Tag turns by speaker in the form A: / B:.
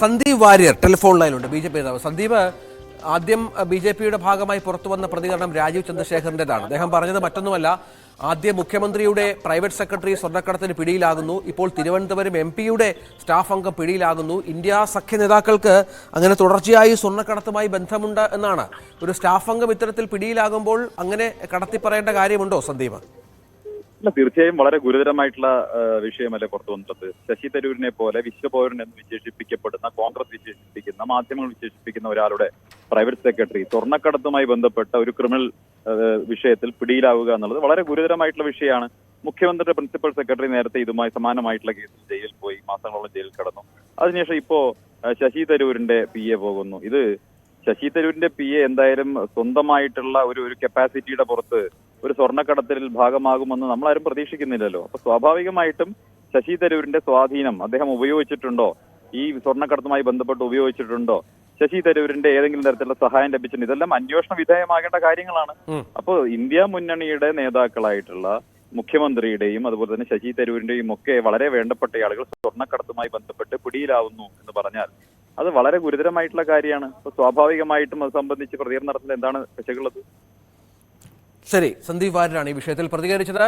A: Sandeep Warrier telephone ലൈനിലുണ്ട്. B J P നേതാവ്. സന്ദീപ് ആദ്യം ബി ജെ പിയുടെ ഭാഗമായി പുറത്തു വന്ന പ്രതികരണം രാജീവ് ചന്ദ്രശേഖറിന്റെതാണ് അദ്ദേഹം പറഞ്ഞത് മറ്റൊന്നുമല്ല ആദ്യം മുഖ്യമന്ത്രിയുടെ പ്രൈവറ്റ് സെക്രട്ടറി സ്വർണക്കടത്തിന് പിടിയിലാകുന്നു. ഇപ്പോൾ തിരുവനന്തപുരം എം പിയുടെ സ്റ്റാഫ് അംഗം പിടിയിലാകുന്നു. ഇന്ത്യ സഖ്യ നേതാക്കൾക്ക് അങ്ങനെ തുടർച്ചയായി സ്വർണക്കടത്തുമായി ബന്ധമുണ്ട് എന്നാണ്. ഒരു സ്റ്റാഫ് അംഗം ഇത്തരത്തിൽ പിടിയിലാകുമ്പോൾ അങ്ങനെ കടത്തി പറയേണ്ട കാര്യമുണ്ടോ സന്ദീപ്?
B: അല്ല തീർച്ചയായും വളരെ ഗുരുതരമായിട്ടുള്ള വിഷയമല്ലേ പുറത്തു വന്നിട്ടുള്ളത്. ശശി തരൂരിനെ പോലെ വിശ്വപൗരൻ എന്ന് വിശേഷിപ്പിക്കപ്പെടുന്ന കോൺഗ്രസ് വിശേഷിപ്പിക്കുന്ന മാധ്യമങ്ങൾ വിശേഷിപ്പിക്കുന്ന ഒരാളുടെ പ്രൈവറ്റ് സെക്രട്ടറി സ്വർണക്കടത്തുമായി ബന്ധപ്പെട്ട ഒരു ക്രിമിനൽ വിഷയത്തിൽ പിടിയിലാവുക എന്നുള്ളത് വളരെ ഗുരുതരമായിട്ടുള്ള വിഷയമാണ്. മുഖ്യമന്ത്രിയുടെ പ്രിൻസിപ്പൽ സെക്രട്ടറി നേരത്തെ ഇതുമായി സമാനമായിട്ടുള്ള കേസിൽ ജയിലിൽ പോയി മാസങ്ങളോളം ജയിലിൽ കടന്നു. അതിനുശേഷം ഇപ്പോ ശശി തരൂരിന്റെ പി എ പോകുന്നു. ഇത് ശശി തരൂരിന്റെ പി എ എന്തായാലും സ്വന്തമായിട്ടുള്ള ഒരു ഒരു കപ്പാസിറ്റിയുടെ പുറത്ത് ഒരു സ്വർണക്കടത്തിൽ ഭാഗമാകുമെന്ന് നമ്മളാരും പ്രതീക്ഷിക്കുന്നില്ലല്ലോ. അപ്പൊ സ്വാഭാവികമായിട്ടും ശശി തരൂരിന്റെ സ്വാധീനം അദ്ദേഹം ഉപയോഗിച്ചിട്ടുണ്ടോ? ഈ സ്വർണക്കടത്തുമായി ബന്ധപ്പെട്ട് ഉപയോഗിച്ചിട്ടുണ്ടോ? ശശി തരൂരിന്റെ ഏതെങ്കിലും തരത്തിലുള്ള സഹായം ലഭിച്ചിട്ടുണ്ട്? ഇതെല്ലാം അന്വേഷണ വിധേയമാകേണ്ട കാര്യങ്ങളാണ്. അപ്പോൾ ഇന്ത്യ മുന്നണിയുടെ നേതാക്കളായിട്ടുള്ള മുഖ്യമന്ത്രിയുടെയും അതുപോലെ തന്നെ ശശി തരൂരിന്റെയും ഒക്കെ വളരെ വേണ്ടപ്പെട്ട ആളുകൾ സ്വർണക്കടത്തുമായി ബന്ധപ്പെട്ട് പിടിയിലാവുന്നു എന്ന് പറഞ്ഞാൽ അത് വളരെ ഗുരുതരമായിട്ടുള്ള കാര്യമാണ്. അപ്പൊ സ്വാഭാവികമായിട്ടും അത് സംബന്ധിച്ച് പ്രതികരണം നടത്തുന്നത് എന്താണ് ശശികുള്ളത്
A: ശരി സന്ദീപ് വാര്യരാണ് ഈ വിഷയത്തിൽ പ്രതികരിച്ചത്.